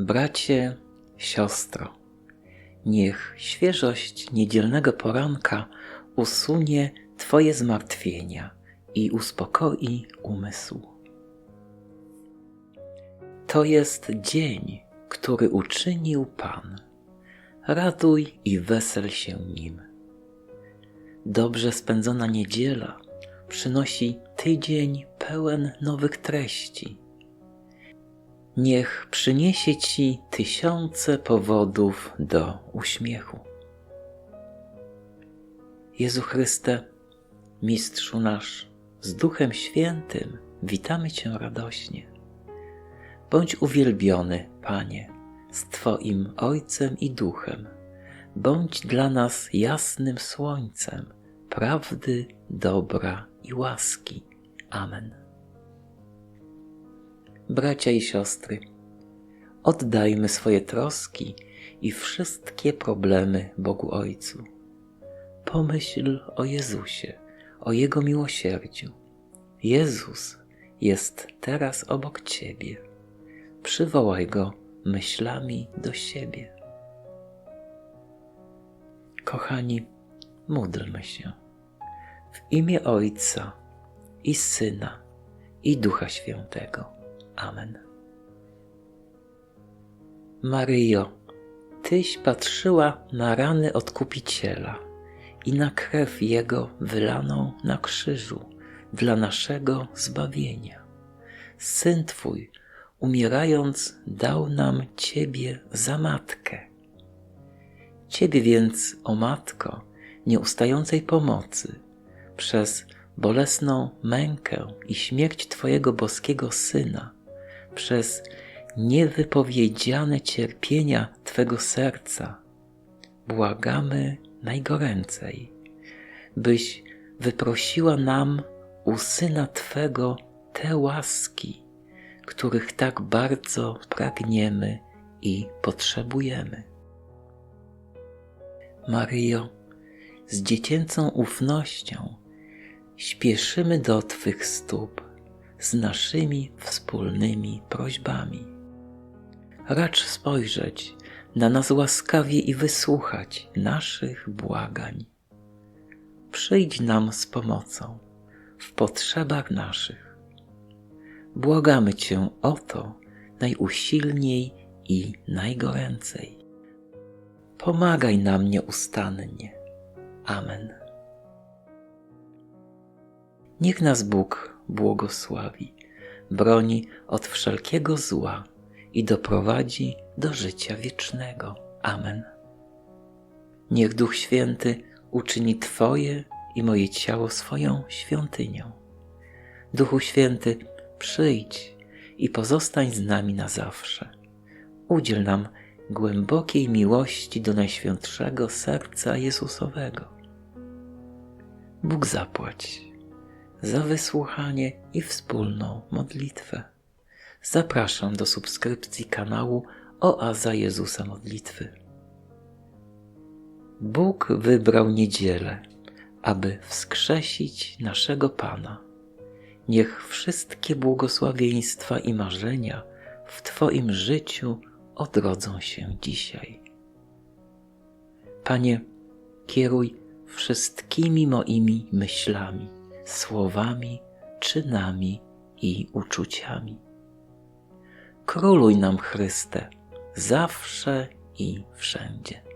Bracie, siostro, niech świeżość niedzielnego poranka usunie Twoje zmartwienia i uspokoi umysł. To jest dzień, który uczynił Pan. Raduj i wesel się nim. Dobrze spędzona niedziela przynosi tydzień pełen nowych treści. Niech przyniesie Ci tysiące powodów do uśmiechu. Jezu Chryste, Mistrzu nasz, z Duchem Świętym witamy Cię radośnie. Bądź uwielbiony, Panie, z Twoim Ojcem i Duchem. Bądź dla nas jasnym słońcem prawdy, dobra i łaski. Amen. Bracia i siostry, oddajmy swoje troski i wszystkie problemy Bogu Ojcu. Pomyśl o Jezusie, o Jego miłosierdziu. Jezus jest teraz obok Ciebie. Przywołaj Go myślami do siebie. Kochani, módlmy się. W imię Ojca i Syna i Ducha Świętego. Amen. Maryjo, Tyś patrzyła na rany Odkupiciela i na krew Jego wylaną na krzyżu dla naszego zbawienia. Syn Twój, umierając, dał nam Ciebie za matkę. Ciebie więc, o Matko, nieustającej pomocy, przez bolesną mękę i śmierć Twojego boskiego Syna, przez niewypowiedziane cierpienia Twego serca, błagamy najgoręcej, byś wyprosiła nam u Syna Twego te łaski, których tak bardzo pragniemy i potrzebujemy. Maryjo, z dziecięcą ufnością śpieszymy do Twych stóp z naszymi wspólnymi prośbami. Racz spojrzeć na nas łaskawie i wysłuchać naszych błagań. Przyjdź nam z pomocą w potrzebach naszych. Błagamy Cię o to najusilniej i najgoręcej. Pomagaj nam nieustannie. Amen. Niech nas Bóg błogosławi, broni od wszelkiego zła i doprowadzi do życia wiecznego. Amen. Niech Duch Święty uczyni Twoje i moje ciało swoją świątynią. Duchu Święty, przyjdź i pozostań z nami na zawsze. Udziel nam głębokiej miłości do Najświętszego Serca Jezusowego. Bóg zapłać za wysłuchanie i wspólną modlitwę. Zapraszam do subskrypcji kanału Oaza Jezusa Modlitwy. Bóg wybrał niedzielę, aby wskrzesić naszego Pana. Niech wszystkie błogosławieństwa i marzenia w Twoim życiu odrodzą się dzisiaj. Panie, kieruj wszystkimi moimi myślami, słowami, czynami i uczuciami. Króluj nam, Chryste, zawsze i wszędzie.